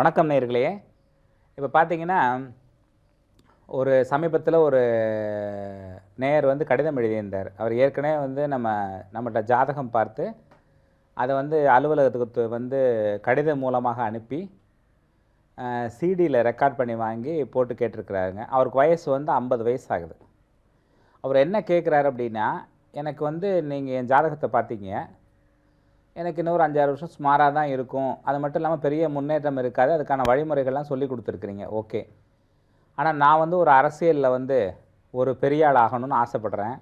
வணக்கம் நேர்களே. இப்போ பார்த்தீங்கன்னா ஒரு சமீபத்தில் ஒரு நேயர் வந்து கடிதம் எழுதியிருந்தார். அவர் ஏற்கனவே வந்து நம்ம நம்மகிட்ட ஜாதகம் பார்த்து அதை வந்து அலுவலகத்துக்கு வந்து கடிதம் மூலமாக அனுப்பி சிடியில் ரெக்கார்ட் பண்ணி வாங்கி போட்டு கேட்டிருக்கிறாருங்க. அவருக்கு வயசு வந்து ஐம்பது வயசு ஆகுது அவர் என்ன கேட்குறாரு அப்படின்னா எனக்கு வந்து நீங்கள் என் ஜாதகத்தை பார்த்தீங்க. எனக்கு இன்னும் ஒரு அஞ்சாறு வருஷம் சுமாராக தான் இருக்கும். அது மட்டும் இல்லாமல் பெரிய முன்னேற்றம் இருக்காது. அதுக்கான வழிமுறைகள்லாம் சொல்லி கொடுத்துருக்குறீங்க. ஓகே. ஆனால் நான் வந்து ஒரு அரசியலில் வந்து ஒரு பெரிய ஆள் ஆகணும்னு ஆசைப்பட்றேன்.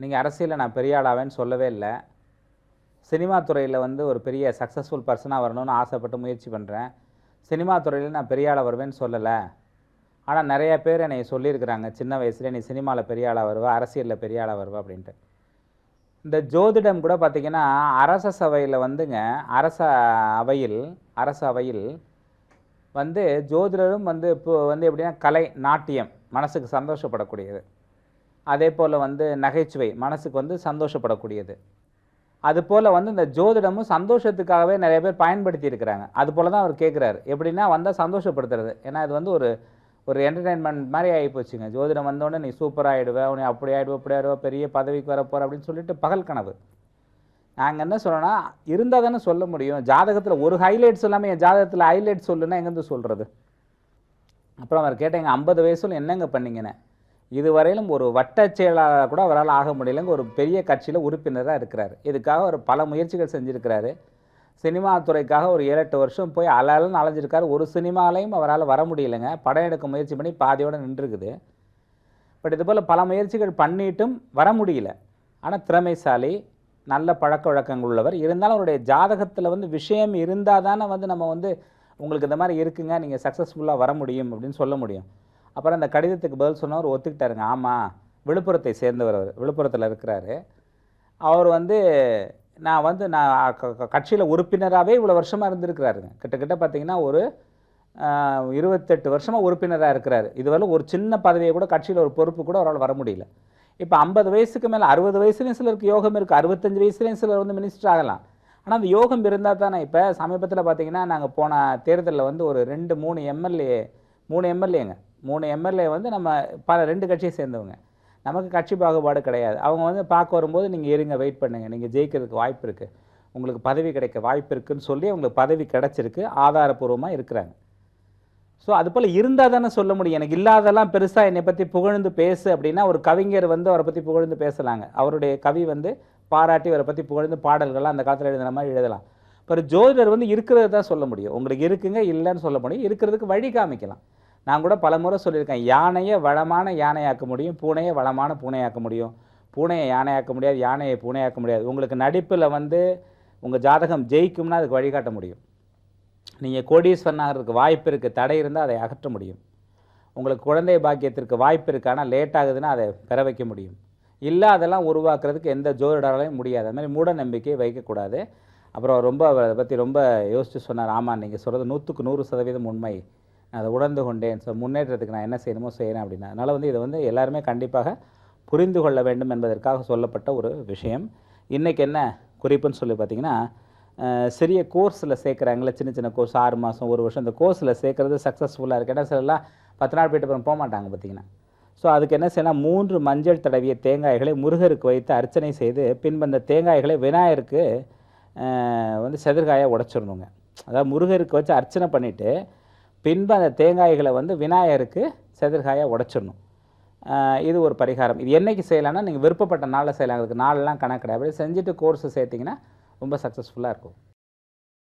நீங்கள் அரசியலில் நான் பெரிய ஆளாவேன்னு சொல்லவே இல்லை. சினிமா துறையில் வந்து ஒரு பெரிய சக்ஸஸ்ஃபுல் பர்சனாக வரணும்னு ஆசைப்பட்டு முயற்சி பண்ணுறேன் சினிமா துறையில் நான் பெரிய ஆளாக வருவேன்னு சொல்லலை. ஆனால் நிறைய பேர் என்னை சொல்லியிருக்கிறாங்க சின்ன வயசுல நீ சினிமாவில் பெரிய ஆளாக வருவா அரசியலில் பெரிய ஆளாக வருவா அப்படின்ட்டு. இந்த ஜோதிடம் கூட பார்த்திங்கன்னா அரச சபையில் வந்துங்க அரச அவையில் அரச அவையில் வந்து ஜோதிடரும் வந்து இப்போ வந்து எப்படின்னா கலை நாட்டியம் மனசுக்கு சந்தோஷப்படக்கூடியது. அதே போல் வந்து நகைச்சுவை மனசுக்கு வந்து சந்தோஷப்படக்கூடியது. அது போல் வந்து இந்த ஜோதிடமும் சந்தோஷத்துக்காகவே நிறைய பேர் பயன்படுத்தி இருக்கிறாங்க. அது போல தான் அவர் கேட்குறாரு எப்படின்னா வந்தால் சந்தோஷப்படுத்துறது. ஏன்னா இது வந்து ஒரு ஒரு என்டர்டெயின்மெண்ட் மாதிரி ஆகி போச்சுங்க ஜோதிடம் வந்தோடனே நீ சூப்பராக ஆகிடுவ உனி அப்படி ஆகிடுவ இப்படி ஆகிடுவ பெரிய பதவிக்கு வர போகிற அப்படின்னு சொல்லிட்டு பகல் கனவு. நாங்கள் என்ன சொல்கிறோன்னா இருந்தால் தானே சொல்ல முடியும். ஜாதகத்தில் ஒரு ஹைலைட்ஸ் இல்லாமல் என் ஜாதகத்தில் ஹைலைட் சொல்லுன்னா எங்கேருந்து சொல்கிறது அப்புறம் அவர் கேட்டேங்க ஐம்பது வயசுல என்னங்க பண்ணீங்கன்னு. இதுவரையிலும் ஒரு வட்டச் செயலாளராக கூட அவரால் ஆக முடியலங்க. ஒரு பெரிய கட்சியில் உறுப்பினராக இருக்கிறார். இதுக்காக அவர் பல முயற்சிகள் செஞ்சுருக்கிறாரு. சினிமா துறைக்காக ஒரு ஏழு எட்டு வருஷம் போய் அலாலும் அலைஞ்சிருக்காரு. ஒரு சினிமாலையும் அவரால் வர முடியலைங்க. படம் எடுக்க முயற்சி பண்ணி பாதியோடு நின்றுருக்குது. பட் இதுபோல் பல முயற்சிகள் பண்ணிட்டும் வர முடியல. ஆனால் திறமைசாலி நல்ல பழக்க வழக்கங்கள் உள்ளவர். இருந்தாலும் அவருடைய ஜாதகத்தில் வந்து விஷயம் இருந்தால் தானே வந்து நம்ம வந்து உங்களுக்கு இந்த மாதிரி இருக்குங்க நீங்கள் சக்ஸஸ்ஃபுல்லாக வர முடியும் அப்படின்னு சொல்ல முடியும். அப்புறம் அந்த கடிதத்துக்கு பதில் சொன்னவர் ஒத்துக்கிட்டாருங்க. ஆமாம் விழுப்புரத்தை சேர்ந்தவர் அவர். விழுப்புரத்தில் இருக்கிறாரு. அவர் வந்து நான் வந்து நான் கட்சியில் உறுப்பினராகவே இவ்வளோ வருஷமாக இருந்திருக்கிறாருங்க. கிட்டத்தட்ட பார்த்தீங்கன்னா ஒரு இருபத்தெட்டு வருஷமாக உறுப்பினராக இருக்கிறாரு. இதுவரை ஒரு சின்ன பதவியை கூட கட்சியில் ஒரு பொறுப்பு கூட அவரால் வர முடியல. இப்போ ஐம்பது வயசுக்கு மேலே அறுபது வயசுலேயும் சிலருக்கு யோகம் இருக்குது அறுபத்தஞ்சு வயசுலேயும் சிலர் வந்து மினிஸ்டர் ஆகலாம். ஆனால் அந்த யோகம் இருந்தால் தானே இப்போ சமீபத்தில் பார்த்தீங்கன்னா நாங்கள் போன தேர்தலில் வந்து ஒரு ரெண்டு மூணு எம்எல்ஏ மூணு எம்எல்ஏங்க. மூணு எம்எல்ஏ வந்து நம்ம பல ரெண்டு கட்சியை சேர்ந்தவங்க. நமக்கு கட்சி பாகுபாடு கிடையாது. அவங்க வந்து பார்க்க வரும்போது நீங்கள் இருங்க வெயிட் பண்ணுங்கள் நீங்கள் ஜெயிக்கிறதுக்கு வாய்ப்பு இருக்குது உங்களுக்கு பதவி கிடைக்க வாய்ப்பு இருக்குதுன்னு சொல்லி அவங்களுக்கு பதவி கிடைச்சிருக்கு. ஆதாரப்பூர்வமாக இருக்கிறாங்க. ஸோ அது போல் இருந்தால் தானே சொல்ல முடியும். எனக்கு இல்லாதெல்லாம் பெருசாக என்னை பற்றி புகழ்ந்து பேசு அப்படின்னா ஒரு கவிஞர் வந்து அவரை பற்றி புகழ்ந்து பேசலாங்க. அவருடைய கவி வந்து பாராட்டி அவரை பற்றி புகழ்ந்து பாடல்கள்லாம் அந்த காலத்தில் எழுதுன மாதிரி எழுதலாம். இப்போ ஜோதிடர் வந்து இருக்கிறது தான் சொல்ல முடியும். உங்களுக்கு இருக்குங்க இல்லைன்னு சொல்ல முடியும். இருக்கிறதுக்கு வழி காமிக்கலாம். நான் கூட பல முறை சொல்லியிருக்கேன் யானையை வளமான யானையாக்க முடியும் பூனையை வளமான பூனையாக்க முடியும். பூனையை யானையாக்க முடியாது யானையை பூனையாக்க முடியாது. உங்களுக்கு நடிப்பில் வந்து உங்கள் ஜாதகம் ஜெயிக்கும்னா அதுக்கு வழிகாட்ட முடியும். நீங்கள் கோடீஸ்வரனாகிறதுக்கு வாய்ப்பு இருக்குது தடை இருந்தால் அதை அகற்ற முடியும். உங்களுக்கு குழந்தை பாக்கியத்திற்கு வாய்ப்பு இருக்கு ஆனால் லேட் ஆகுதுன்னா அதை பெற வைக்க முடியும். இல்லை அதெல்லாம் உருவாக்குறதுக்கு எந்த ஜோதிடராலையும் முடியாது. அது மாதிரி மூட நம்பிக்கையை வைக்கக்கூடாது. அப்புறம் ரொம்ப அதை பற்றி ரொம்ப யோசித்து சொன்னார் ஆமாம் நீங்கள் சொல்கிறது நூற்றுக்கு நூறு சதவீதம் உண்மை. நான் அதை உணர்ந்து கொண்டேன். ஸோ முன்னேற்றத்துக்கு நான் என்ன செய்யணுமோ செய்கிறேன் அப்படின்னா அதனால் வந்து இதை வந்து எல்லாருமே கண்டிப்பாக புரிந்து கொள்ள வேண்டும் என்பதற்காக சொல்லப்பட்ட ஒரு விஷயம். இன்றைக்கி என்ன குறிப்புன்னு சொல்லி பார்த்தீங்கன்னா சிறிய கோர்ஸில் சேர்க்குறாங்களே சின்ன சின்ன கோர்ஸ் ஆறு மாதம் ஒரு வருஷம் இந்த கோர்ஸில் சேர்க்குறது சக்ஸஸ்ஃபுல்லாக இருக்குது ஏன்னா சிலலாம் பத்து நாள் போயிட்டு அப்புறம் போக மாட்டாங்க பார்த்தீங்கன்னா. ஸோ அதுக்கு என்ன செய்யலாம்? மூன்று மஞ்சள் தடவிய தேங்காய்களை முருகருக்கு வைத்து அர்ச்சனை செய்து பின்பு அந்த தேங்காய்களை விநாயகருக்கு வந்து செதிர்காயை உடச்சிடணுங்க. அதாவது முருகருக்கு வச்சு அர்ச்சனை பண்ணிவிட்டு பின்பு அந்த தேங்காய்களை வந்து விநாயகருக்கு செதிர்காயை உடச்சிடணும். இது ஒரு பரிகாரம். இது என்றைக்கு செய்யலாம்னா நீங்கள் விருப்பப்பட்ட நாளில் செய்யலாம். அதுக்கு நாளெல்லாம் கணக்கு கிடையாது. அப்படி செஞ்சுட்டு கோர்ஸ் சேர்த்திங்கன்னா ரொம்ப சக்ஸஸ்ஃபுல்லாக இருக்கும்.